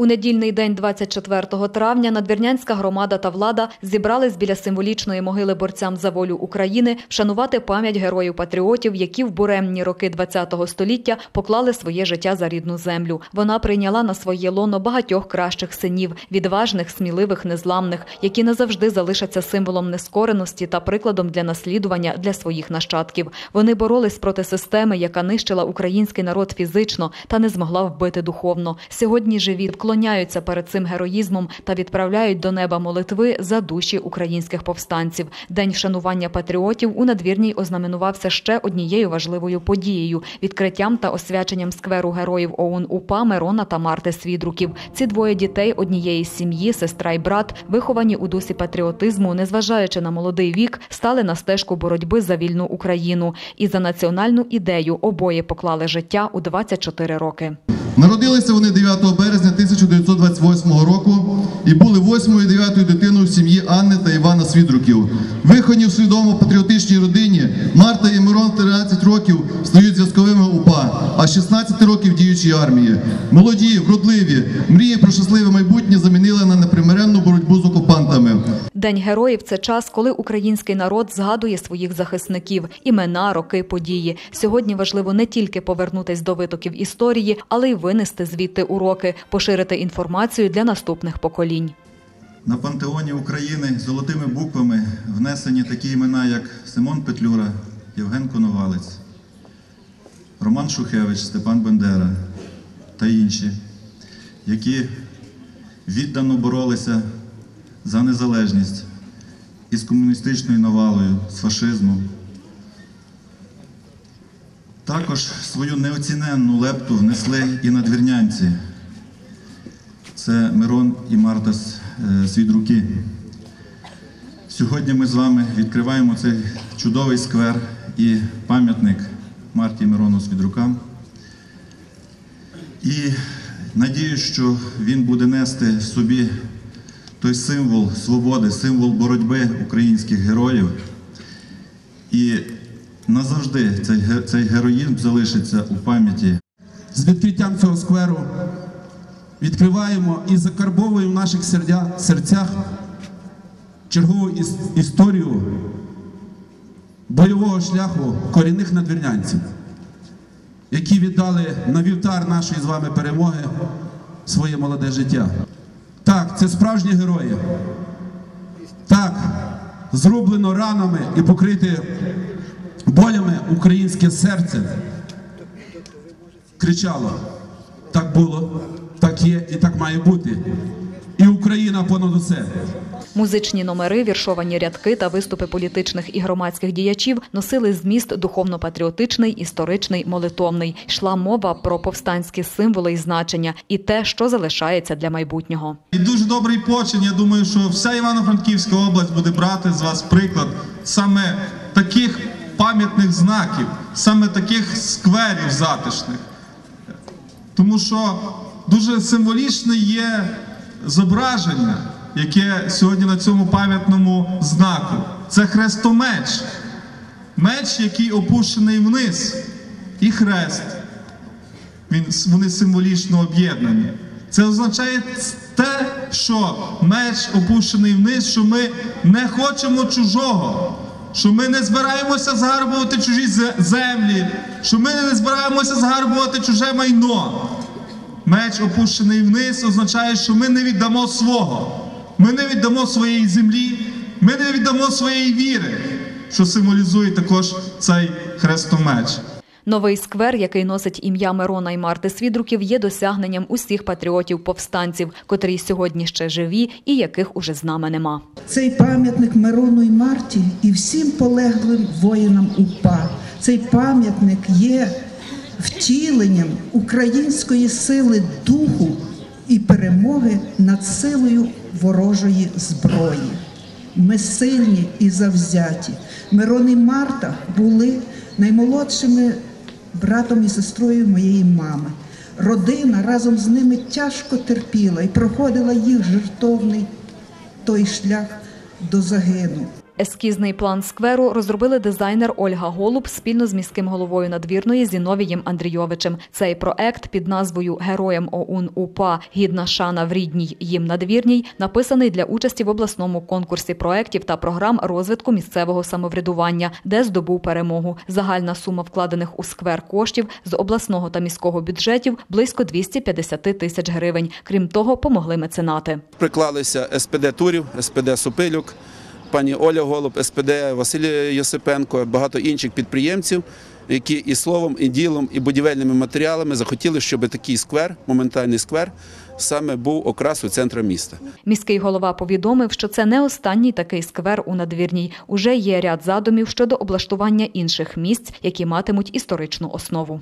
У недільний день 24 травня надвірнянська громада та влада зібрались біля символічної могили борцям за волю України вшанувати пам'ять героїв-патріотів, які в буремні роки ХХ століття поклали своє життя за рідну землю. Вона прийняла на своє лоно багатьох кращих синів, відважних, сміливих, незламних, які назавжди залишаться символом нескореності та прикладом для наслідування для своїх нащадків. Вони боролись проти системи, яка нищила український народ фізично та не змогла вбити духовно. Сьогодні живі вклоняються перед цим героїзмом та відправляють до неба молитви за душі українських повстанців. День вшанування патріотів у надвірній ознаменувався ще однією важливою подією відкриттям та освяченням скверу героїв ОУН УПА Мирона та Марти Свідруків. Ці двоє дітей однієї сім'ї, сестра й брат, виховані у дусі патріотизму, незважаючи на молодий вік, стали на стежку боротьби за вільну Україну і за національну ідею обоє поклали життя у 24 роки. Народилися вони 9 березня 1928 року і були восьмою і дев'ятою дитиною сім'ї Анни та Івана Свідруків. Виховані в свідомо патріотичній родині Марта і Мирон 13 років стають зв'язковими УПА, а 16 років діючої армії. Молоді, вродливі, мрії про щасливе майбутнє День героїв це час, коли український народ згадує своїх захисників, імена, роки, події. Сьогодні важливо не тільки повернутись до витоків історії, але й винести звідти уроки, поширити інформацію для наступних поколінь. На пантеоні України золотими буквами внесені такі імена, як Симон Петлюра, Євген Коновалець, Роман Шухевич, Степан Бендера та інші, які віддано боролися за незалежність із комуністичною навалою, з фашизмом. Також свою неоціненну лепту внесли і надвірнянці. Це Мирон і Марта е, Свідруки. Сьогодні ми з вами відкриваємо цей чудовий сквер і пам'ятник Марті Мирону Свідрукам. І надію, що він буде нести в собі той символ свободи, символ боротьби українських героїв. І назавжди цей, цей героїзм залишиться у пам'яті з відкриттям цього скверу відкриваємо і закарбовуємо в наших серцях чергову іс- історію бойового шляху корінних надвірнянців, які віддали на вівтар нашої з вами перемоги своє молоде життя. Так, це справжні герої. Так, зроблено ранами і покрите болями українське серце кричало: так було, так є і так має бути. І Україна понад усе. Музичні номери, віршовані рядки та виступи політичних і громадських діячів носили зміст духовно-патріотичний, історичний, молитовний. Йшла мова про повстанські символи і значення і те, що залишається для майбутнього. І дуже добрий почин. Я думаю, що вся Івано-Франківська область буде брати з вас приклад саме таких пам'ятних знаків, саме таких скверів затишних. Тому що дуже символічне є зображення, яке сьогодні на цьому пам'ятному знаку. Це хрестомеч, меч, який опущений вниз, і хрест. Він, вони символічно об'єднані. Це означає те, що меч опущений вниз, що ми не хочемо чужого, що ми не збираємося згарбувати чужі землі, що ми не збираємося згарбувати чуже майно. Меч опущений вниз означає, що ми не віддамо свого. Ми не віддамо своєї землі, ми не віддамо своєї віри, що символізує також цей хрестомеч. Новий сквер, який носить ім'я Мирона і Марти Свідруків, є досягненням усіх патріотів-повстанців, котрі сьогодні ще живі і яких уже з нами нема. Цей пам'ятник Мирону і Марті і всім полеглим воїнам УПА. Цей пам'ятник є втіленням української сили духу і перемоги над силою ворожої зброї. Ми сильні і завзяті. Мирон і Марта були наймолодшими братом і сестрою моєї мами. Родина разом з ними тяжко терпіла і проходила їх жертовний той шлях до загину. Ескізний план скверу розробили дизайнер Ольга Голуб спільно з міським головою надвірної Зіновієм Андрійовичем. Цей проект під назвою Героям ОУН УПА Гідна шана в рідній їм надвірній написаний для участі в обласному конкурсі проєктів та програм розвитку місцевого самоврядування, де здобув перемогу. Загальна сума вкладених у сквер коштів з обласного та міського бюджетів близько 250 тисяч гривень. Крім того, помогли меценати. Приклалися СПД Турів, СПД Супилюк, пані Оля Голуб, СПД Василь Йосипенко, багато інших підприємців, які і словом, і ділом, і будівельними матеріалами захотіли, щоб такий сквер, моментальний сквер, саме був окрасою центру міста. Міський голова повідомив, що це не останній такий сквер у надвірній. Уже є ряд задумів щодо облаштування інших місць, які матимуть історичну основу.